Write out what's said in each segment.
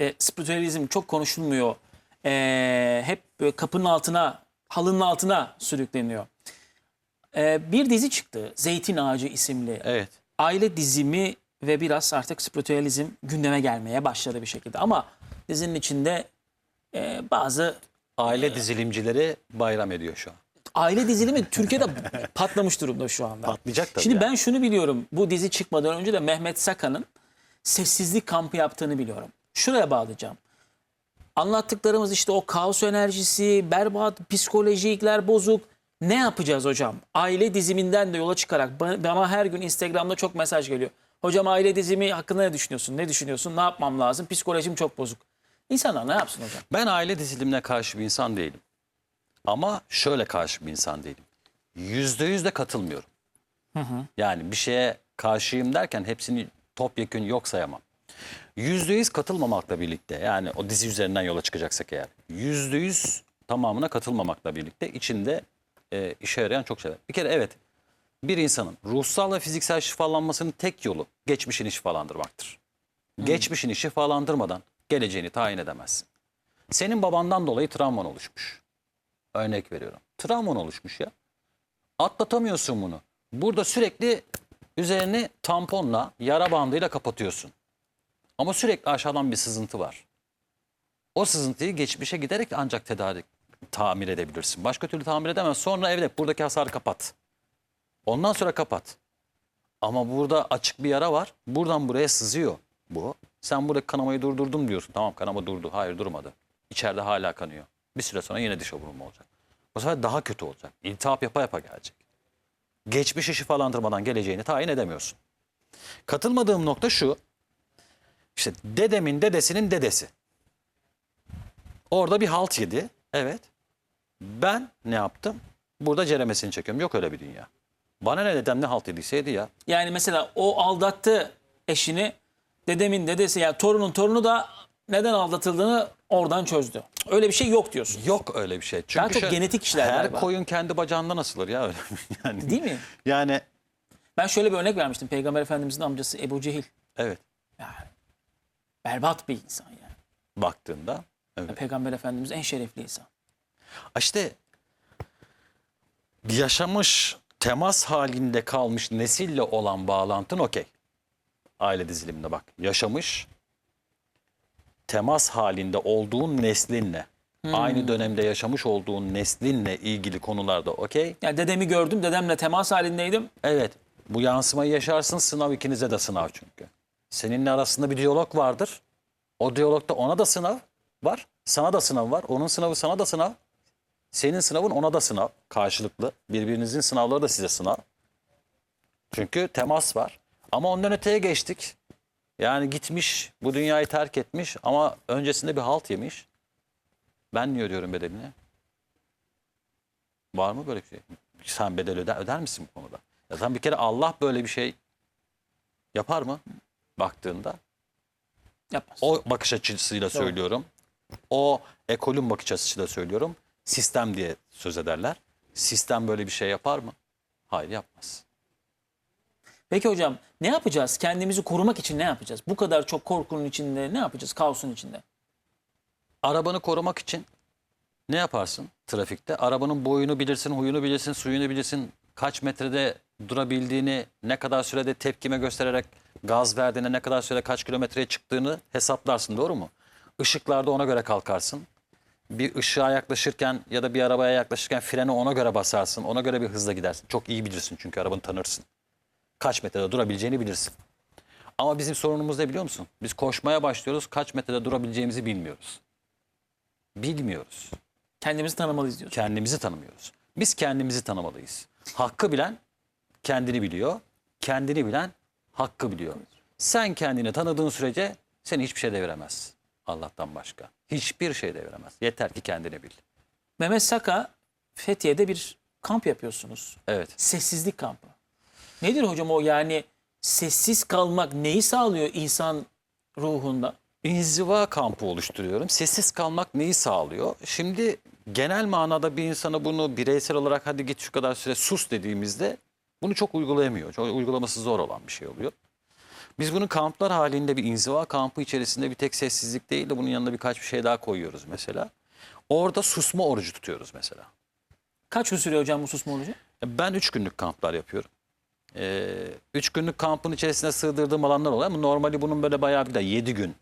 e, spiritüalizm çok konuşulmuyor. E, hep böyle kapının altına, halının altına sürükleniyor. E, bir dizi çıktı. Zeytin Ağacı isimli. Evet. Aile dizimi ve biraz artık spiritüalizm gündeme gelmeye başladı bir şekilde. Ama dizinin içinde e, bazı Aile dizilimcileri bayram ediyor şu an. aile dizilimi Türkiye'de patlamış durumda şu anda. Patlayacak tabii Şimdi ya. ben şunu biliyorum. Bu dizi çıkmadan önce de Mehmet Saka'nın sessizlik kampı yaptığını biliyorum. Şuraya bağlayacağım. Anlattıklarımız işte o kaos enerjisi, berbat, psikolojikler bozuk. Ne yapacağız hocam? Aile diziminden de yola çıkarak ba- bana her gün Instagram'da çok mesaj geliyor. Hocam aile dizimi hakkında ne düşünüyorsun? Ne düşünüyorsun? Ne yapmam lazım? Psikolojim çok bozuk. İnsanlar ne yapsın hocam? Ben aile dizilimine karşı bir insan değilim. Ama şöyle karşı bir insan değilim. Yüzde yüz de katılmıyorum. Yani bir şeye karşıyım derken hepsini topyekün yok sayamam. Yüzde yüz katılmamakla birlikte yani o dizi üzerinden yola çıkacaksak eğer. Yüzde yüz tamamına katılmamakla birlikte içinde e, işe yarayan çok şeyler. Bir kere evet bir insanın ruhsal ve fiziksel şifalanmasının tek yolu geçmişini şifalandırmaktır. Geçmişini şifalandırmadan geleceğini tayin edemezsin. Senin babandan dolayı travman oluşmuş. Örnek veriyorum. Travman oluşmuş ya. Atlatamıyorsun bunu. Burada sürekli üzerini tamponla, yara bandıyla kapatıyorsun. Ama sürekli aşağıdan bir sızıntı var. O sızıntıyı geçmişe giderek ancak tedarik tamir edebilirsin. Başka türlü tamir edemez. Sonra evet buradaki hasarı kapat. Ondan sonra kapat. Ama burada açık bir yara var. Buradan buraya sızıyor bu. Sen buradaki kanamayı durdurdum diyorsun. Tamam kanama durdu. Hayır durmadı. İçeride hala kanıyor. Bir süre sonra yine dışa vurulma olacak. Bu sefer daha kötü olacak. İltihap yapa yapa gelecek. Geçmişi şifalandırmadan geleceğini tayin edemiyorsun. Katılmadığım nokta şu. İşte dedemin dedesinin dedesi. Orada bir halt yedi. Evet. Ben ne yaptım? Burada ceremesini çekiyorum. Yok öyle bir dünya. Bana ne dedem ne halt yediyse yedi ya. Yani mesela o aldattı eşini dedemin dedesi yani torunun torunu da neden aldatıldığını oradan çözdü. Öyle bir şey yok diyorsun. Yok öyle bir şey. Çünkü Daha çok şu- genetik işler Her galiba. koyun kendi bacağından asılır ya öyle. yani, Değil mi? yani Ben şöyle bir örnek vermiştim. Peygamber Efendimizin amcası Ebu Cehil. evet Yani berbat bir insan yani. baktığında evet. Peygamber Efendimiz en şerefli insan. İşte yaşamış, temas halinde kalmış nesille olan bağlantın okey. Aile diziliminde bak. Yaşamış, temas halinde olduğun neslinle, aynı dönemde yaşamış olduğun neslinle ilgili konularda okey. Yani dedemi gördüm, dedemle temas halindeydim. Evet, bu yansımayı yaşarsın, sınav ikinize de sınav çünkü. Seninle arasında bir diyalog vardır. O diyalogda ona da sınav var, sana da sınav var. Onun sınavı sana da sınav. Senin sınavın ona da sınav. Karşılıklı. Birbirinizin sınavları da size sınav. Çünkü temas var. Ama ondan öteye geçtik. Yani gitmiş, bu dünyayı terk etmiş ama öncesinde bir halt yemiş. Ben niye ödüyorum bedelini? Var mı böyle bir şey? Sen bedel öder, öder misin bu konuda? Ya bir kere Allah böyle bir şey yapar mı? Baktığında. Yapmaz. O bakış açısıyla söylüyorum. O ekolün bakış açısıyla söylüyorum. Sistem diye söz ederler. Sistem böyle bir şey yapar mı? Hayır yapmaz. Peki hocam ne yapacağız? Kendimizi korumak için ne yapacağız? Bu kadar çok korkunun içinde ne yapacağız? Kaosun içinde. Arabanı korumak için ne yaparsın trafikte? Arabanın boyunu bilirsin, huyunu bilirsin, suyunu bilirsin. Kaç metrede durabildiğini, ne kadar sürede tepkime göstererek gaz verdiğine, ne kadar sürede kaç kilometreye çıktığını hesaplarsın doğru mu? Işıklarda ona göre kalkarsın. Bir ışığa yaklaşırken ya da bir arabaya yaklaşırken freni ona göre basarsın. Ona göre bir hızla gidersin. Çok iyi bilirsin çünkü arabanı tanırsın. Kaç metrede durabileceğini bilirsin. Ama bizim sorunumuz ne biliyor musun? Biz koşmaya başlıyoruz. Kaç metrede durabileceğimizi bilmiyoruz. Bilmiyoruz. Kendimizi tanımalıyız diyorsun. Kendimizi tanımıyoruz. Biz kendimizi tanımalıyız. Hakkı bilen kendini biliyor. Kendini bilen hakkı biliyor. Sen kendini tanıdığın sürece seni hiçbir şey deviremez. Allah'tan başka. Hiçbir şey deviremez. Yeter ki kendini bil. Mehmet Saka Fethiye'de bir kamp yapıyorsunuz. Evet. Sessizlik kampı. Nedir hocam o yani sessiz kalmak neyi sağlıyor insan ruhunda? İnziva kampı oluşturuyorum. Sessiz kalmak neyi sağlıyor? Şimdi genel manada bir insana bunu bireysel olarak hadi git şu kadar süre sus dediğimizde bunu çok uygulayamıyor. Çok uygulaması zor olan bir şey oluyor. Biz bunu kamplar halinde bir inziva kampı içerisinde bir tek sessizlik değil de bunun yanında birkaç bir şey daha koyuyoruz mesela. Orada susma orucu tutuyoruz mesela. Kaç gün sürüyor hocam bu susma orucu? Ben üç günlük kamplar yapıyorum. Ee, üç günlük kampın içerisine sığdırdığım alanlar oluyor ama normali bunun böyle bayağı bir de 7 gün.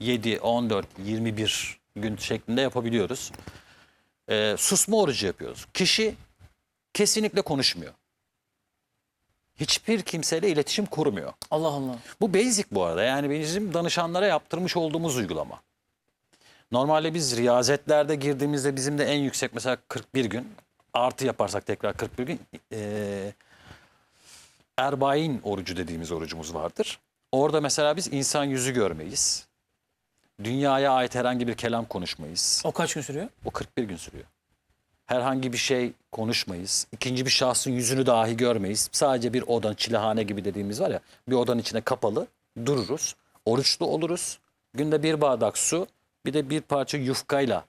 7, 14, 21 gün şeklinde yapabiliyoruz. Ee, susma orucu yapıyoruz. Kişi kesinlikle konuşmuyor. Hiçbir kimseyle iletişim kurmuyor. Allah Allah. Bu basic bu arada. Yani bizim danışanlara yaptırmış olduğumuz uygulama. Normalde biz riyazetlerde girdiğimizde bizim de en yüksek mesela 41 gün. Artı yaparsak tekrar 41 gün. eee Erbain orucu dediğimiz orucumuz vardır. Orada mesela biz insan yüzü görmeyiz. Dünyaya ait herhangi bir kelam konuşmayız. O kaç gün sürüyor? O 41 gün sürüyor. Herhangi bir şey konuşmayız. İkinci bir şahsın yüzünü dahi görmeyiz. Sadece bir odan, çilehane gibi dediğimiz var ya. Bir odanın içine kapalı dururuz. Oruçlu oluruz. Günde bir bardak su, bir de bir parça yufkayla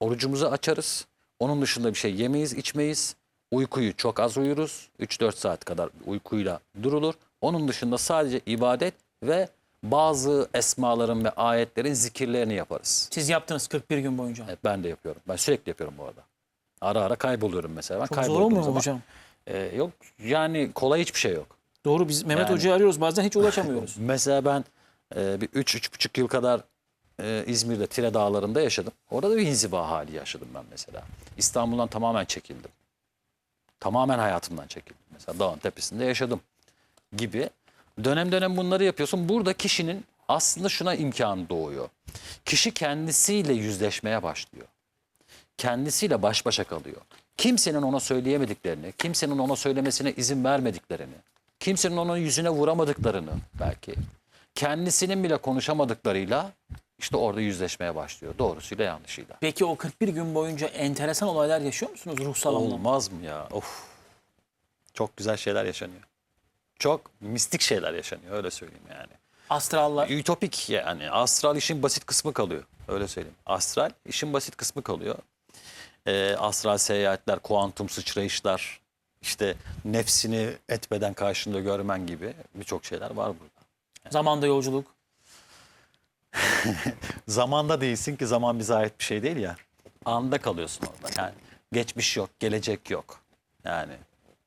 orucumuzu açarız. Onun dışında bir şey yemeyiz, içmeyiz. Uykuyu çok az uyuruz. 3-4 saat kadar uykuyla durulur. Onun dışında sadece ibadet ve bazı esmaların ve ayetlerin zikirlerini yaparız. Siz yaptınız 41 gün boyunca. Evet, ben de yapıyorum. Ben sürekli yapıyorum bu arada. Ara ara kayboluyorum mesela. Ben Çok zor kaybolduğum olmuyor mu zaman- hocam? Ee, yok yani kolay hiçbir şey yok. Doğru biz Mehmet Yani- Hoca'yı arıyoruz bazen hiç ulaşamıyoruz. Mesela ben e, bir 3-3,5 yıl kadar e, İzmir'de Tire Dağları'nda yaşadım. Orada da bir inziva hali yaşadım ben mesela. İstanbul'dan tamamen çekildim. Tamamen hayatımdan çekildim. Mesela dağın tepesinde yaşadım gibi. Dönem dönem bunları yapıyorsun. Burada kişinin aslında şuna imkanı doğuyor. Kişi kendisiyle yüzleşmeye başlıyor. Kendisiyle baş başa kalıyor. Kimsenin ona söyleyemediklerini, kimsenin ona söylemesine izin vermediklerini, kimsenin onun yüzüne vuramadıklarını belki, kendisinin bile konuşamadıklarıyla işte orada yüzleşmeye başlıyor. Doğrusuyla yanlışıyla. Peki o 41 gün boyunca enteresan olaylar yaşıyor musunuz ruhsal anlamda? Olmaz mı ya? Of. Çok güzel şeyler yaşanıyor. Çok mistik şeyler yaşanıyor öyle söyleyeyim yani. Astrallar. Ütopik yani. Astral işin basit kısmı kalıyor. Öyle söyleyeyim. Astral işin basit kısmı kalıyor. Ee, astral seyahatler, kuantum sıçrayışlar, işte nefsini etmeden karşında görmen gibi birçok şeyler var burada. Zamanda yolculuk. Zamanda değilsin ki zaman bize ait bir şey değil ya. Anda kalıyorsun orada. Yani geçmiş yok, gelecek yok. Yani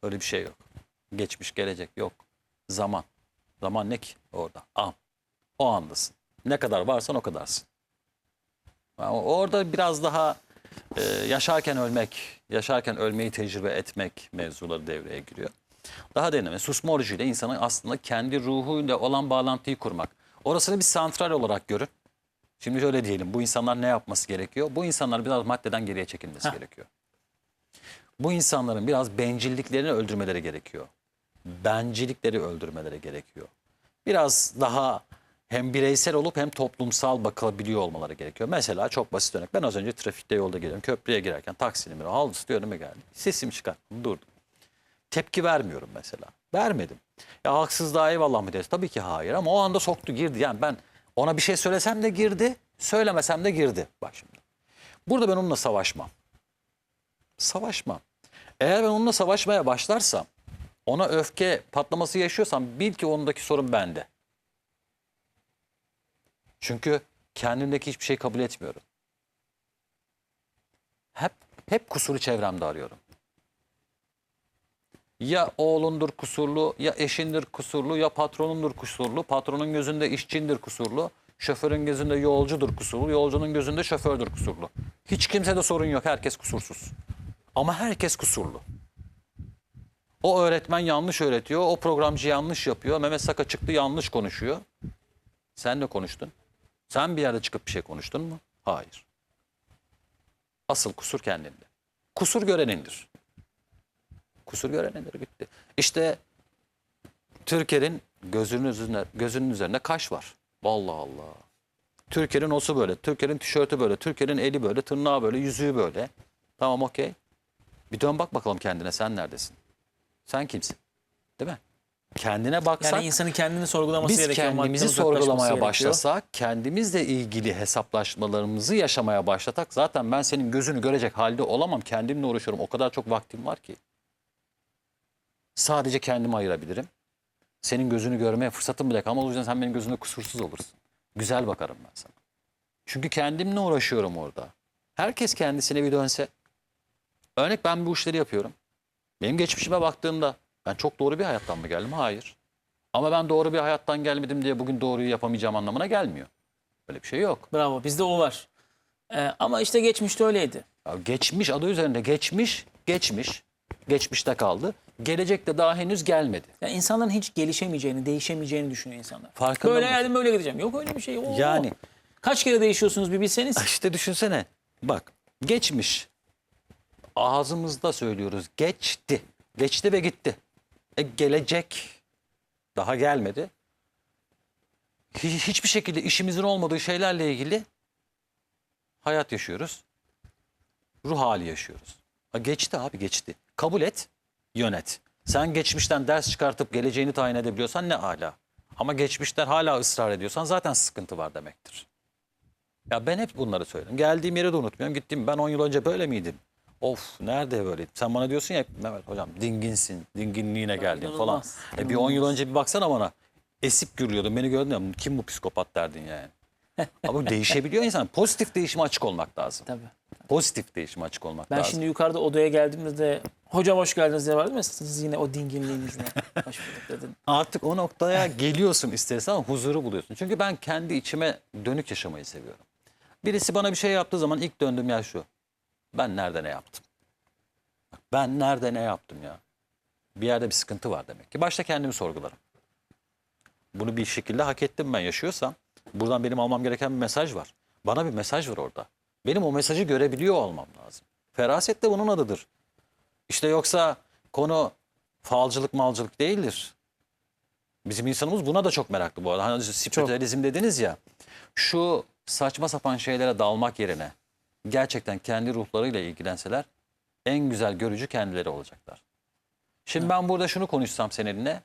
öyle bir şey yok. Geçmiş, gelecek yok. Zaman. Zaman ne ki orada? An. O andasın. Ne kadar varsan o kadarsın. Yani orada biraz daha e, yaşarken ölmek, yaşarken ölmeyi tecrübe etmek mevzuları devreye giriyor. Daha deneme. Susma orucuyla insanın aslında kendi ruhuyla olan bağlantıyı kurmak. Orasını bir santral olarak görün. Şimdi şöyle diyelim. Bu insanlar ne yapması gerekiyor? Bu insanlar biraz maddeden geriye çekilmesi Heh. gerekiyor. Bu insanların biraz bencilliklerini öldürmeleri gerekiyor. Bencillikleri öldürmeleri gerekiyor. Biraz daha hem bireysel olup hem toplumsal bakılabiliyor olmaları gerekiyor. Mesela çok basit örnek. Ben az önce trafikte yolda geliyorum. Köprüye girerken taksinin biri haldısı önüme geldi. Sesimi çıkarttım durdum. Tepki vermiyorum mesela. Vermedim. Ya haksızlığa eyvallah mı deriz? Tabii ki hayır ama o anda soktu girdi. Yani ben ona bir şey söylesem de girdi, söylemesem de girdi. Bak şimdi. Burada ben onunla savaşmam. Savaşmam. Eğer ben onunla savaşmaya başlarsam, ona öfke patlaması yaşıyorsam bil ki ondaki sorun bende. Çünkü kendimdeki hiçbir şey kabul etmiyorum. Hep hep kusuru çevremde arıyorum. Ya oğlundur kusurlu, ya eşindir kusurlu, ya patronundur kusurlu. Patronun gözünde işçindir kusurlu. Şoförün gözünde yolcudur kusurlu, yolcunun gözünde şofördür kusurlu. Hiç kimsede sorun yok, herkes kusursuz. Ama herkes kusurlu. O öğretmen yanlış öğretiyor, o programcı yanlış yapıyor, Mehmet Saka çıktı yanlış konuşuyor. Sen ne konuştun? Sen bir yerde çıkıp bir şey konuştun mu? Hayır. Asıl kusur kendinde. Kusur görenindir. Kusur görenindir bitti. İşte Türker'in gözünün üzerinde, gözünün üzerinde kaş var. Allah Allah. Türker'in osu böyle, Türker'in tişörtü böyle, Türker'in eli böyle, tırnağı böyle, yüzüğü böyle. Tamam okey. Bir dön bak bakalım kendine sen neredesin? Sen kimsin? Değil mi? Kendine baksak Yani insanın kendini sorgulaması biz gerekiyor. kendimizi maddeden uzaklaşması sorgulamaya gerekiyor. başlasak, kendimizle ilgili hesaplaşmalarımızı yaşamaya başlatak zaten ben senin gözünü görecek halde olamam. Kendimle uğraşıyorum. O kadar çok vaktim var ki. Sadece kendimi ayırabilirim. Senin gözünü görmeye fırsatım bile kalmaz. O yüzden sen benim gözümde kusursuz olursun. Güzel bakarım ben sana. Çünkü kendimle uğraşıyorum orada. Herkes kendisine bir dönse. Örnek ben bu işleri yapıyorum. Benim geçmişime baktığımda ben çok doğru bir hayattan mı geldim? Hayır. Ama ben doğru bir hayattan gelmedim diye bugün doğruyu yapamayacağım anlamına gelmiyor. Öyle bir şey yok. Bravo bizde o var. Ee, ama işte geçmişte öyleydi. Ya geçmiş adı üzerinde geçmiş, geçmiş, geçmişte kaldı. Gelecekte daha henüz gelmedi. Yani insanların hiç gelişemeyeceğini, değişemeyeceğini düşünüyor insanlar. Farkında böyle mısın? geldim böyle gideceğim. Yok öyle bir şey. Oo. Yani. Kaç kere değişiyorsunuz bir bilseniz. İşte düşünsene. Bak geçmiş. Ağzımızda söylüyoruz. Geçti. Geçti ve gitti. E, gelecek daha gelmedi. Hi- Hiçbir şekilde işimizin olmadığı şeylerle ilgili hayat yaşıyoruz. Ruh hali yaşıyoruz. Ha, geçti abi geçti. Kabul et, yönet. Sen geçmişten ders çıkartıp geleceğini tayin edebiliyorsan ne ala. Ama geçmişten hala ısrar ediyorsan zaten sıkıntı var demektir. Ya ben hep bunları söyledim. Geldiğim yeri de unutmuyorum. Gittim ben 10 yıl önce böyle miydim? Of nerede böyleydim? Sen bana diyorsun ya Mehmet hocam dinginsin, dinginliğine geldin falan. E bir 10 yıl önce bir baksana bana. Esip gürlüyordun. Beni gördün ya kim bu psikopat derdin yani. Ama değişebiliyor insan. Pozitif değişime açık olmak lazım. Tabii. Pozitif değişime açık olmak Ben lazım. şimdi yukarıda odaya geldiğimde hocam hoş geldiniz diye vardım ya siz yine o dinginliğinizle hoş bulduk dedin. Artık o noktaya geliyorsun istersen ama huzuru buluyorsun. Çünkü ben kendi içime dönük yaşamayı seviyorum. Birisi bana bir şey yaptığı zaman ilk döndüğüm yer şu. Ben nerede ne yaptım? Bak, Ben nerede ne yaptım ya? Bir yerde bir sıkıntı var demek ki. Başta kendimi sorgularım. Bunu bir şekilde hak ettim ben yaşıyorsam. Buradan benim almam gereken bir mesaj var. Bana bir mesaj var orada. Benim o mesajı görebiliyor olmam lazım. Feraset de bunun adıdır. İşte yoksa konu falcılık malcılık değildir. Bizim insanımız buna da çok meraklı bu arada. Hani spiritüalizm dediniz ya. Şu saçma sapan şeylere dalmak yerine gerçekten kendi ruhlarıyla ilgilenseler en güzel görücü kendileri olacaklar. Şimdi ben burada şunu konuşsam seninle.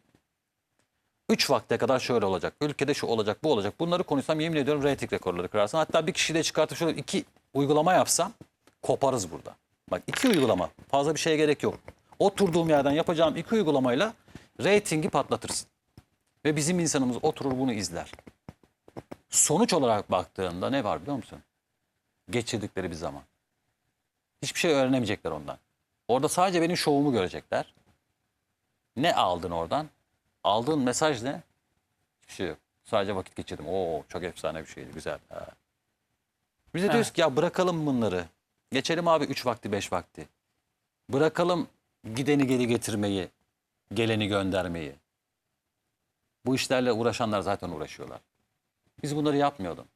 Üç vakte kadar şöyle olacak. Ülkede şu olacak, bu olacak. Bunları konuşsam yemin ediyorum reyting rekorları kırarsın. Hatta bir kişi de çıkartıp şöyle iki uygulama yapsam koparız burada. Bak iki uygulama. Fazla bir şeye gerek yok. Oturduğum yerden yapacağım iki uygulamayla reytingi patlatırsın. Ve bizim insanımız oturur bunu izler. Sonuç olarak baktığında ne var biliyor musun? Geçirdikleri bir zaman. Hiçbir şey öğrenemeyecekler ondan. Orada sadece benim şovumu görecekler. Ne aldın oradan? Aldığın mesaj ne? Hiçbir şey yok. Sadece vakit geçirdim. Oo çok efsane bir şeydi. Güzel. Ha. Biz de diyoruz ki ya bırakalım bunları. Geçelim abi 3 vakti 5 vakti. Bırakalım gideni geri getirmeyi, geleni göndermeyi. Bu işlerle uğraşanlar zaten uğraşıyorlar. Biz bunları yapmıyorduk.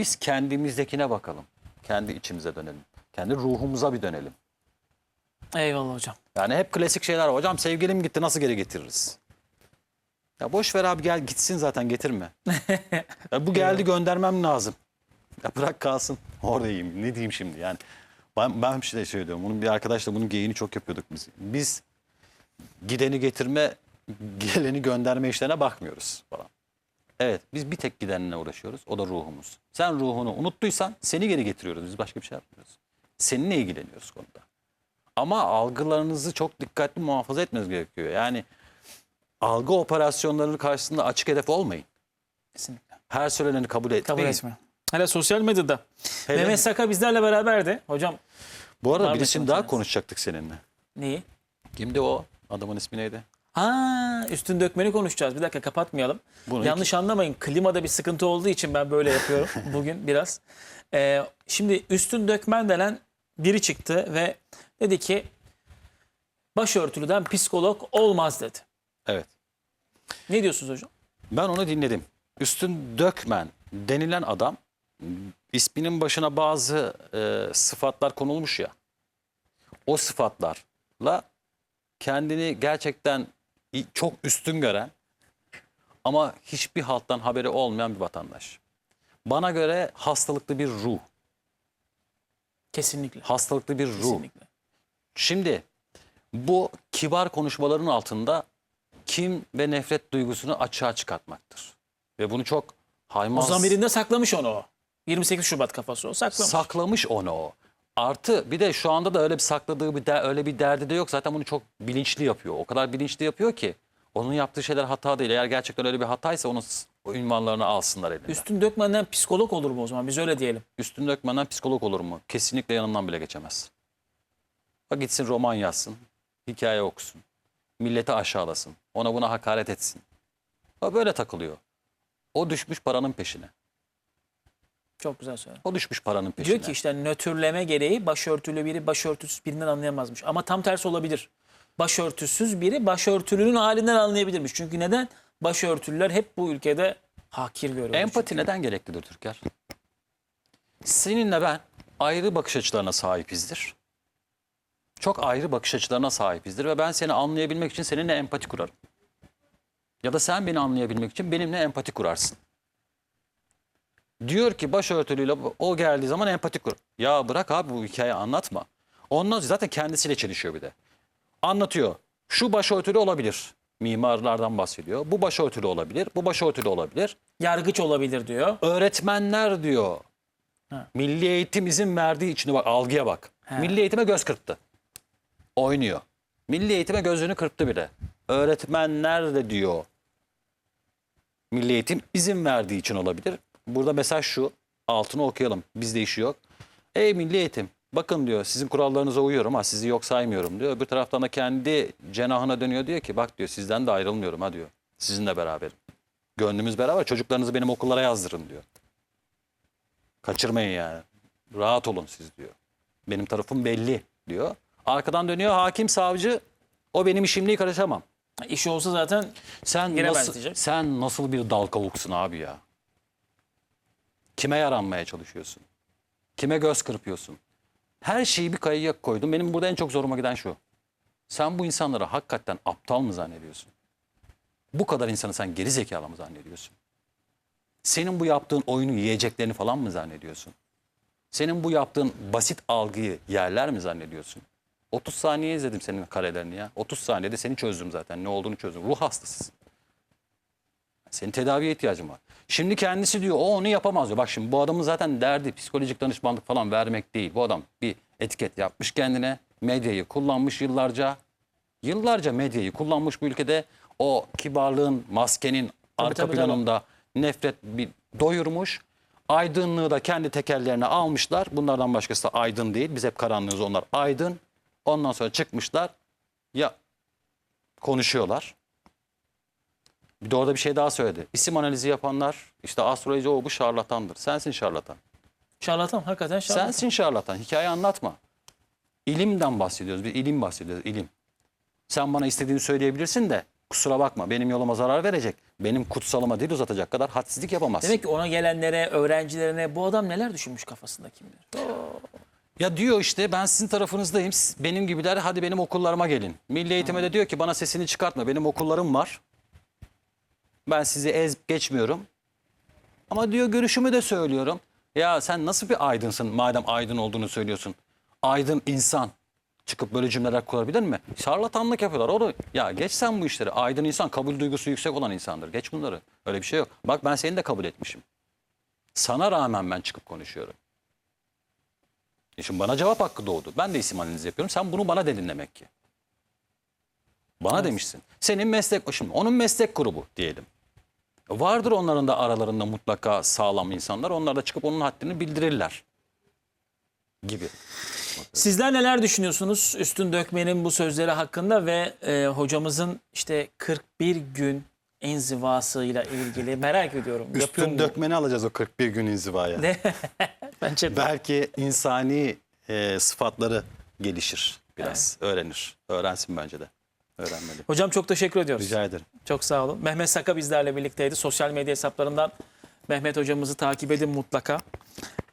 Biz kendimizdekine bakalım. Kendi içimize dönelim. Kendi ruhumuza bir dönelim. Eyvallah hocam. Yani hep klasik şeyler var. Hocam sevgilim gitti nasıl geri getiririz? Ya boş ver abi gel gitsin zaten getirme. ya bu geldi göndermem lazım. Ya bırak kalsın. Orada yiyeyim. Ne diyeyim şimdi yani. Ben, ben bir şey söylüyorum. Bunun bir arkadaşla bunun geyini çok yapıyorduk biz. Biz gideni getirme, geleni gönderme işlerine bakmıyoruz falan. Evet biz bir tek gidenle uğraşıyoruz. O da ruhumuz. Sen ruhunu unuttuysan seni geri getiriyoruz. Biz başka bir şey yapmıyoruz. Seninle ilgileniyoruz konuda. Ama algılarınızı çok dikkatli muhafaza etmeniz gerekiyor. Yani algı operasyonlarının karşısında açık hedef olmayın. Kesinlikle. Her söyleneni kabul etmeyin. Kabul etme. Hele sosyal medyada. Hele- Mehmet Saka bizlerle beraberdi. Hocam Bu arada konuşacağınız? daha konuşacaktık seninle. neyi? Kimdi o? Adamın ismi neydi? Ha, üstün dökmeni konuşacağız. Bir dakika kapatmayalım. Bunu Yanlış anlamayın. Klimada bir sıkıntı olduğu için ben böyle yapıyorum bugün biraz. Ee, şimdi üstün dökmen denen biri çıktı ve dedi ki başörtülüden psikolog olmaz dedi. Evet. Ne diyorsunuz hocam? Ben onu dinledim. Üstün Dökmen denilen adam isminin başına bazı e, sıfatlar konulmuş ya. O sıfatlarla kendini gerçekten çok üstün gören ama hiçbir halttan haberi olmayan bir vatandaş. Bana göre hastalıklı bir ruh. Kesinlikle. Hastalıklı bir ruh. Kesinlikle. Şimdi bu kibar konuşmaların altında kim ve nefret duygusunu açığa çıkartmaktır. Ve bunu çok O haymaz zamirinde saklamış onu o. 28 Şubat kafası o saklamış. saklamış onu o. Artı bir de şu anda da öyle bir sakladığı bir der, öyle bir derdi de yok. Zaten bunu çok bilinçli yapıyor. O kadar bilinçli yapıyor ki Onun yaptığı şeyler hata değil. Eğer gerçekten öyle bir hataysa onun o ünvanlarını alsınlar elinden. Üstün dökmeden psikolog olur mu o zaman? Biz öyle diyelim. Üstün dökmeden psikolog olur mu? Kesinlikle yanından bile geçemez. Ha gitsin roman yazsın, hikaye okusun, milleti aşağılasın, ona buna hakaret etsin. Ha böyle takılıyor. O düşmüş paranın peşine. Çok güzel söyledin. O düşmüş paranın peşine. Diyor ki işte nötrleme gereği başörtülü biri başörtüsüz birinden anlayamazmış. Ama tam tersi olabilir. Başörtüsüz biri başörtülünün halinden anlayabilirmiş. Çünkü neden? Başörtülüler hep bu ülkede hakir görüyor. Empati neden gereklidir Türker? Seninle ben ayrı bakış açılarına sahipizdir. Çok ayrı bakış açılarına sahipizdir ve ben seni anlayabilmek için seninle empati kurarım. Ya da sen beni anlayabilmek için benimle empati kurarsın. Diyor ki başörtülüyle o geldiği zaman empati kur. Ya bırak abi bu hikayeyi anlatma. Ondan zaten kendisiyle çelişiyor bir de. Anlatıyor. Şu başörtülü olabilir. Mimarlardan bahsediyor. Bu başörtülü olabilir. Bu başörtülü olabilir Yargıç olabilir diyor. öğretmenler diyor. Ha. Milli eğitim izin verdiği için bak algıya bak. Milli eğitime göz kırptı. Oynuyor. Milli eğitime gözünü kırptı bile. Öğretmenler de diyor. Milli eğitim izin verdiği için olabilir. Burada mesaj şu. Altını okuyalım. Bizde işi yok. Ey milli eğitim bakın diyor sizin kurallarınıza uyuyorum ha sizi yok saymıyorum diyor. Öbür taraftan da kendi cenahına dönüyor diyor ki bak diyor sizden de ayrılmıyorum ha diyor. Sizinle beraberim. Gönlümüz beraber çocuklarınızı benim okullara yazdırın diyor. Kaçırmayın yani. Rahat olun siz diyor. Benim tarafım belli diyor. Arkadan dönüyor hakim savcı o benim işimliği karışamam. İş olsa zaten Sen Giremez nasıl, diyecek. sen nasıl bir dal kavuksun abi ya? Kime yaranmaya çalışıyorsun? Kime göz kırpıyorsun? Her şeyi bir kayaya koydum. Benim burada en çok zoruma giden şu. Sen bu insanları hakikaten aptal mı zannediyorsun? Bu kadar insanı sen geri zekalı mı zannediyorsun? Senin bu yaptığın oyunu yiyeceklerini falan mı zannediyorsun? Senin bu yaptığın basit algıyı yerler mi zannediyorsun? 30 saniye izledim senin karelerini ya. 30 saniyede seni çözdüm zaten. Ne olduğunu çözdüm. Ruh hastasısın. Senin tedaviye ihtiyacın var. Şimdi kendisi diyor o onu yapamaz diyor. Bak şimdi bu adamın zaten derdi psikolojik danışmanlık falan vermek değil. Bu adam bir etiket yapmış kendine. Medyayı kullanmış yıllarca. Yıllarca medyayı kullanmış bu ülkede. O kibarlığın, maskenin arka tabii, planında nefret bir doyurmuş. Aydınlığı da kendi tekerlerine almışlar. Bunlardan başkası da aydın değil. Biz hep karanlığız onlar aydın. Ondan sonra çıkmışlar. Ya konuşuyorlar. Bir de orada bir şey daha söyledi. İsim analizi yapanlar işte astroloji o bu şarlatandır. Sensin şarlatan. şarlatan hakikaten şarlatan. Sensin şarlatan. Hikaye anlatma. İlimden bahsediyoruz. Bir ilim bahsediyoruz. ilim. Sen bana istediğini söyleyebilirsin de kusura bakma benim yoluma zarar verecek. Benim kutsalıma dil uzatacak kadar hadsizlik yapamazsın. Demek ki ona gelenlere, öğrencilerine bu adam neler düşünmüş kafasında kim bilir. Ya diyor işte ben sizin tarafınızdayım. Siz- Benim gibiler hadi benim okullarıma gelin. Milli eğitime de diyor ki bana sesini çıkartma. Benim okullarım var. Ben sizi ez geçmiyorum. Ama diyor görüşümü de söylüyorum. Ya sen nasıl bir aydınsın madem aydın olduğunu söylüyorsun. Aydın insan çıkıp böyle cümleler kurabilir mi? Şarlatanlık yapıyorlar. Onu ya geç sen bu işleri. Aydın insan kabul duygusu yüksek olan insandır. Geç bunları. Öyle bir şey yok. Bak ben seni de kabul etmişim. Sana rağmen ben çıkıp konuşuyorum. E şimdi bana cevap hakkı doğdu. Ben de isim analizi yapıyorum. Sen bunu bana dedin demek ki. Bana demişsin. Senin meslek, şimdi onun meslek grubu diyelim. Vardır onların da aralarında mutlaka sağlam insanlar. Onlar da çıkıp onun haddini bildirirler. Gibi. Sizler neler düşünüyorsunuz Üstün Dökmen'in bu sözleri hakkında ve e, hocamızın işte 41 gün enzivasıyla ilgili merak ediyorum. Üstün dökmeni alacağız o 41 gün inzivaya. Ne? Bence de. Belki insani e, sıfatları gelişir biraz. Öğrenir. Öğrensin bence de. Öğrenmeli. Hocam çok teşekkür ediyoruz. Rica ederim. Çok sağ olun. Mehmet Saka bizlerle birlikteydi. Sosyal medya hesaplarından Mehmet hocamızı takip edin mutlaka.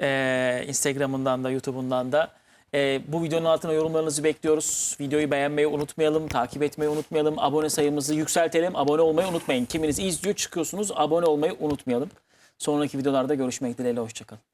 Ee, Instagram'ından da YouTube'undan da. Ee, bu videonun altına yorumlarınızı bekliyoruz. Videoyu beğenmeyi unutmayalım, takip etmeyi unutmayalım. Abone sayımızı yükseltelim. Abone olmayı unutmayın. Kiminiz izliyor çıkıyorsunuz. Abone olmayı unutmayalım. Sonraki videolarda görüşmek dileğiyle. Hoşçakalın.